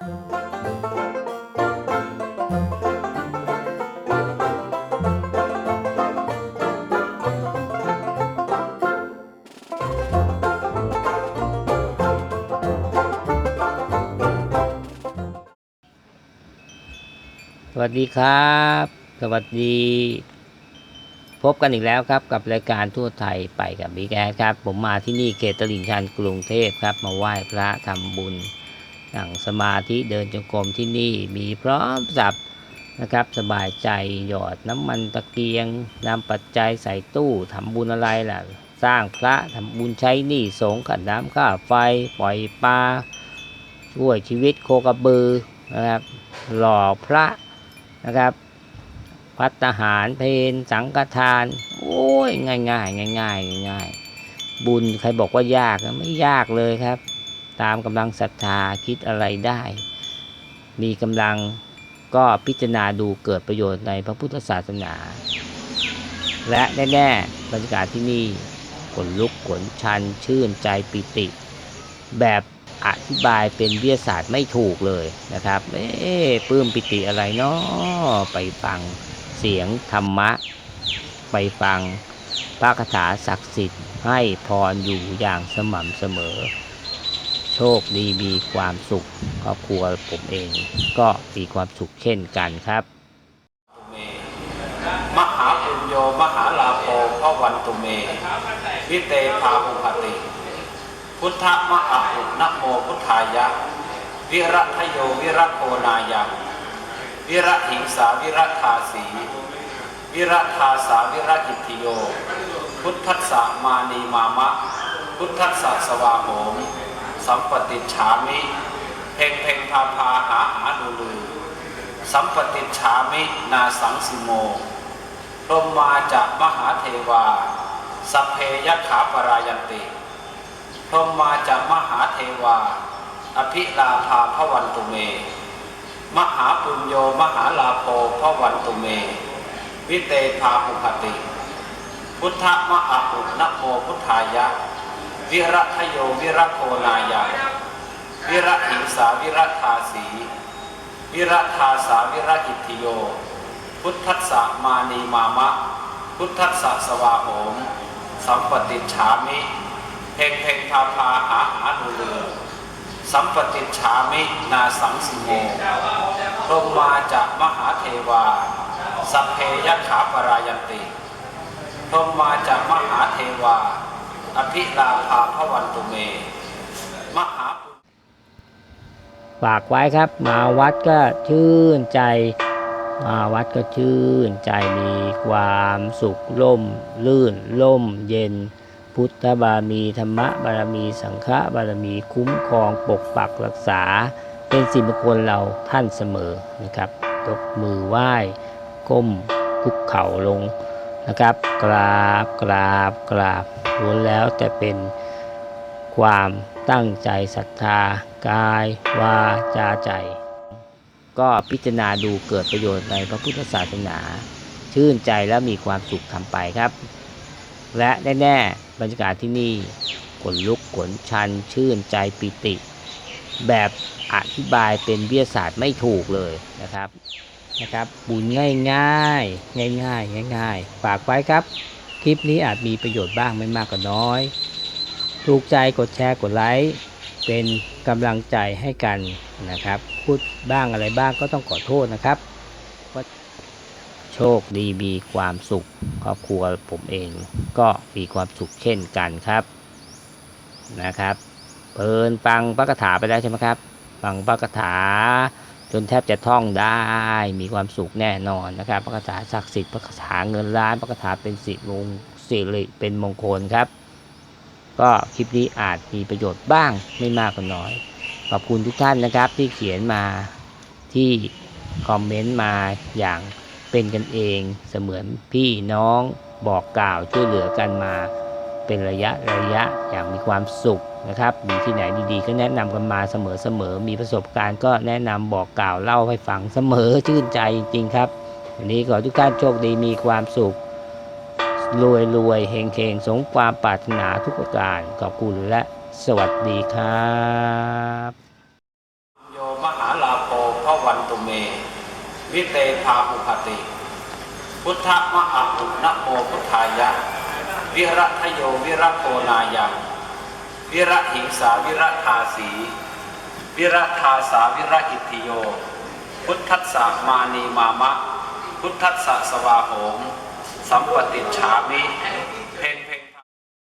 สวัสดีครับ สวัสดี พบกันอีกแล้วครับกับรายการทั่วไทยไปกับบิ๊กแอดครับ ผมมาที่นี่เขตตลิ่งชันกรุงเทพครับ มาไหว้พระทำบุญ นั่งสมาธิเดินจงกรมที่นี่มีพร้อมสับนะครับสบายใจหยอดน้ำมันตะเกียงนำปัจจัยใส่ตู้ทำบุญอะไรล่ะ สร้างพระทำบุญใช้หนี้สงขันน้ำค่าไฟปล่อยปลาช่วยชีวิตโคกระบือนะครับหล่อพระนะครับพัตตาหารเพนสังฆทาน โอ้ยง่ายง่ายง่ายง่ายง่ายบุญใครบอกว่ายากไม่ยากเลยครับ ตามกำลังศรัทธาคิดอะไรได้ มีกำลังก็พิจารณาดูเกิดประโยชน์ในพระพุทธศาสนา และแน่ๆบรรยากาศที่นี่ขนลุกขนชันชื่นใจปิติ แบบอธิบายเป็นวิทยาศาสตร์ไม่ถูกเลยนะครับ เอ๊ะปลื้มปิติอะไรเนาะไปฟังเสียงธรรมะ ไปฟังพระคาถาศักดิ์สิทธิ์ให้พรอยู่อย่างสม่ำเสมอ โชคดีมีความสุขครอบครัวผมเองก็มีความสุขเช่นกันครับมหาปุญโยมหาลาโภพระวันตุเมวิเตภาภูปติ พุทธมหาปุนโมพุทธายะ วิรัตโยวิรัโคนายะวิรัตหิงสาวิรัตทาสีวิรัตทาสาวิรัติทิโย พุทธัสสะมานีมามะ พุทธัสสะสวาโหม สัมปติฉามิ เพ่งเพ่งพาพาหาหาดูลือ สัมปติฉามินาสังสิโมพรหมมาจากมหาเทวาสัพเพยขาปรายันติพรหมมาจากมหาเทวา อภิลาภาพวันตุเม มหาปุญโยมหาลาโภพวันตุเม วิเตภาภูปติ พุทธมหาปุนโมพุทธายะ วิรัตโยวิรัตโคนายะวิรัตหิงสาวิรัตทาสีวิรัตทาสาวิรักิติโย พุทธัสสะมานีมามะ พุทธัสสะสวาโหม สัมปติฉามิ เพ่งเพ่งพาพาหาหาดูเรือสัมปติฉามินาสังสิโมพรมมาจากมหาเทวา สัพเพยขาปรายันติพรมมาจากมหาเทวา อภิลาภาพวันตุเม มหาฝากไว้ครับ มาวัดก็ชื่นใจ มาวัดก็ชื่นใจมีความสุขล่ม ลื่นล่มเย็น พุทธบารมีธรรมบารมีสังฆบารมีคุ้มครองปกปักรักษา เป็นสิมงคลเราท่านเสมอนะครับยกมือไหว้ก้มคุกเข่าลง นะครับ กราบกราบกราบล้วนแล้วแต่เป็นความตั้งใจศรัทธากายวาจาใจ ก็พิจารณาดูเกิดประโยชน์ในพระพุทธศาสนา ชื่นใจและมีความสุขทำไปครับ และแน่ๆบรรยากาศที่นี่ขนลุกขนชัน ชื่นใจปิติ แบบอธิบายเป็นวิทยาศาสตร์ไม่ถูกเลยนะครับ นะครับบุญง่ายง่ายง่ายง่ายง่ายๆง่ายๆฝากไว้ครับ คลิปนี้อาจมีประโยชน์บ้างไม่มากก็น้อย ถูกใจกดแชร์กดไลค์เป็นกำลังใจให้กันนะครับ พูดบ้างอะไรบ้างก็ต้องขอโทษนะครับว่าโชคดีมีความสุขครอบครัวผมเองก็มีความสุขเช่นกันครับนะครับเพลินฟังพระคาถาไปแล้วใช่ไหมครับ ฟังพระคาถา จนแทบจะท่องได้มีความสุขแน่นอนนะครับพระคาถาศักดิ์สิทธิ์พระคาถาเงินล้านพระคาถาเป็นสิมงสิริเป็นมงคลครับ ก็คลิปนี้อาจมีประโยชน์บ้างไม่มากก็น้อย ขอบคุณทุกท่านนะครับที่เขียนมาที่คอมเมนต์มาอย่างเป็นกันเองเสมือนพี่น้องบอกกล่าวช่วยเหลือกันมา เป็นระยะระยะอย่างมีความสุขนะครับ มีที่ไหนดีๆ ก็แนะนำกันมาเสมอๆ มีประสบการณ์ก็แนะนำบอกกล่าวเล่าให้ฟังเสมอชื่นใจจริงๆครับวันนี้ขอทุกท่านโชคดีมีความสุข รวยรวยเฮงเฮงสมความปรารถนาทุกประการ ขอบคุณและสวัสดีครับโยมหาลาโภพวันตุเม วิเตภาหุภติ พุทธมะอะอุนะโมพุทธายะ วิระทโยวิระโคนายัง วิระหิงสาวิระทาสี วิระทาสาวิระอิทิโย พุทธัสสะมานีมามะ พุทธัสสะสวาโหมสัมปติฉามิ